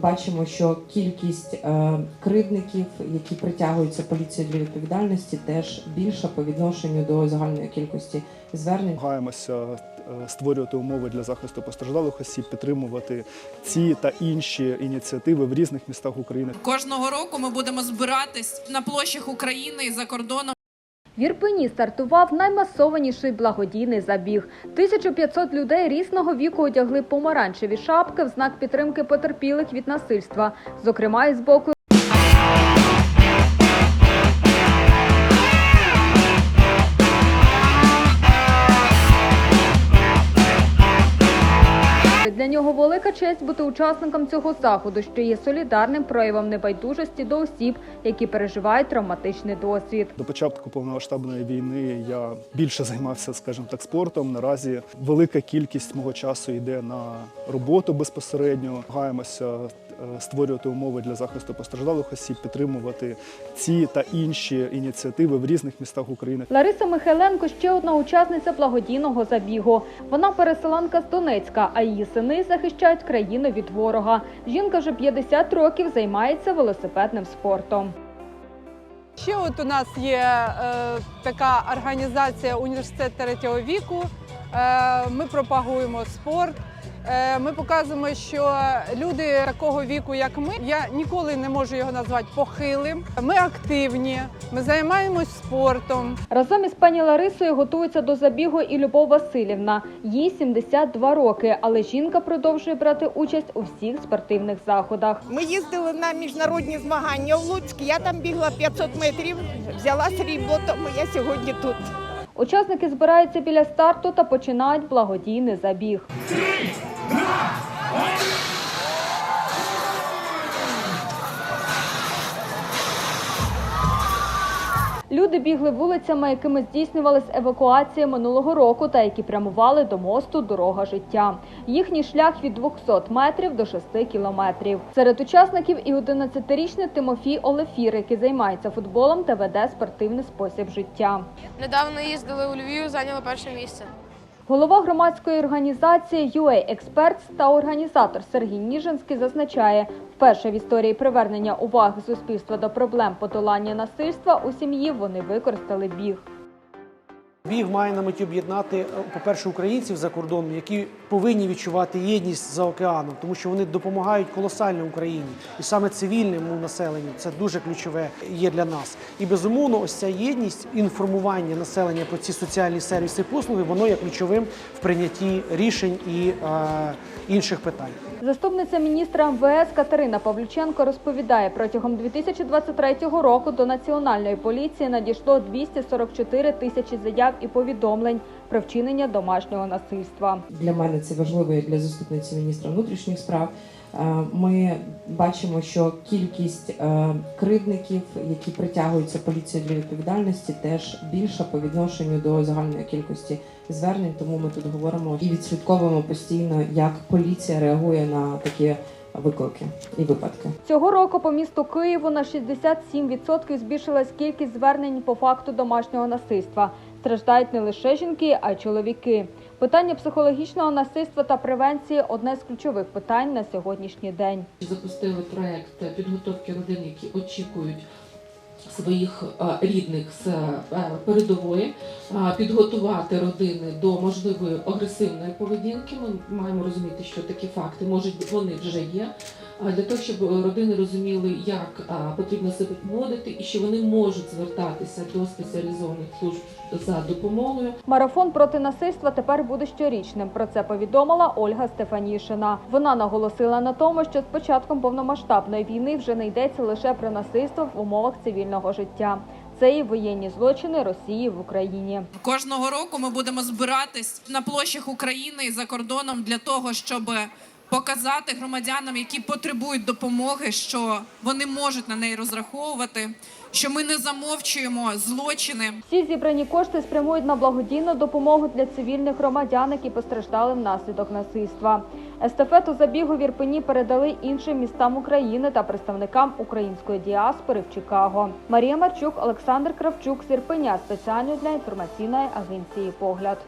бачимо, що кількість е, кривдників, які притягуються поліцією для відповідальності, теж більша по відношенню до загальної кількості звернень. Намагаємося е, створювати умови для захисту постраждалих осіб, підтримувати ці та інші ініціативи в різних містах України. Кожного року ми будемо збиратись на площах України і за кордоном. В Ірпені стартував наймасованіший благодійний забіг. 1500 людей різного віку одягли помаранчеві шапки в знак підтримки потерпілих від насильства, зокрема із боку. Нього велика честь бути учасником цього заходу, що є солідарним проявом небайдужості до осіб, які переживають травматичний досвід. До початку повномасштабної війни я більше займався, скажімо так, спортом. Наразі велика кількість мого часу йде на роботу безпосередньо. Намагаємося е, створювати умови для захисту постраждалих осіб, підтримувати ці та інші ініціативи в різних містах України. Лариса Михайленко ще одна учасниця благодійного забігу. Вона переселенка з Донецька, а її сини захищають країну від ворога. Жінка вже 50 років займається велосипедним спортом. Ще от у нас є е, така організація університет третього віку. Е, ми пропагуємо спорт. Е, ми показуємо, що люди такого віку, як ми, я ніколи не можу його назвати похилим. Ми активні, ми займаємось спортом. Разом із пані Ларисою готується до забігу і Любов Васильівна. Їй 72 роки, але жінка продовжує брати участь у всіх спортивних заходах. Ми їздили на міжнародні змагання в Луцьк. Я там бігла 500 метрів, взяла срібло, тому я сьогодні тут. Учасники збираються біля старту та починають благодійний забіг. Люди бігли вулицями, якими здійснювалась евакуація минулого року та які прямували до мосту Дорога життя. Їхній шлях від 200 метрів до 6 кілометрів. Серед учасників і 11-річний Тимофій Олефір, який займається футболом та веде спортивний спосіб життя. Недавно їздили у Львів, зайняли перше місце. Голова громадської організації UA Experts та організатор Сергій Ніжинський зазначає, вперше в історії привернення уваги суспільства до проблем подолання насильства у сім'ї вони використали біг. Біг має на меті об'єднати, е, по-перше, українців за кордоном, які повинні відчувати єдність за океаном, тому що вони допомагають колосально Україні, і саме цивільному населенню це дуже ключове є для нас. І безумовно, ось ця єдність інформування населення про ці соціальні сервіси і послуги, воно є ключовим в прийнятті рішень і е, інших питань. Заступниця міністра МВС Катерина Павлюченко розповідає, протягом 2023 року до національної поліції надійшло 244 тисячі заяв і повідомлень про вчинення домашнього насильства. Для мене це важливо як для заступниці міністра внутрішніх справ. Е, Ми бачимо, що кількість е, кривдників, які притягуються поліцією для відповідальності, теж більша по відношенню до загальної кількості звернень. Тому ми тут говоримо і відслідковуємо постійно, як поліція реагує на такі виклики і випадки. Цього року по місту Києву на 67% збільшилась кількість звернень по факту домашнього насильства. Страждають не лише жінки, а й чоловіки. Питання психологічного насильства та превенції одне з ключових питань на сьогоднішній день. запустили проект підготовки родин, які очікують своїх е, рідних з е, передової, е, підготувати родини до можливої агресивної поведінки. Ми маємо розуміти, що такі факти можуть вони вже є. Для того, щоб родини розуміли, як потрібно себе поводити, і що вони можуть звертатися до спеціалізованих служб за допомогою. Марафон проти насильства тепер буде щорічним. Про це повідомила Ольга Стефанішина. Вона наголосила на тому, що з початком повномасштабної війни вже не йдеться лише про насильство в умовах цивільного життя. Це і воєнні злочини Росії в Україні. Кожного року ми будемо збиратись на площах України і за кордоном для того, щоб показати громадянам, які потребують допомоги, що вони можуть на неї розраховувати, що ми не замовчуємо злочини. Всі зібрані кошти спрямують на благодійну допомогу для цивільних громадян, які постраждали внаслідок насильства. Естафету забігу в Ірпені передали іншим містам України та представникам української діаспори в Чикаго. Марія Марчук, Олександр Кравчук з Ірпеня спеціально для інформаційної агенції Погляд.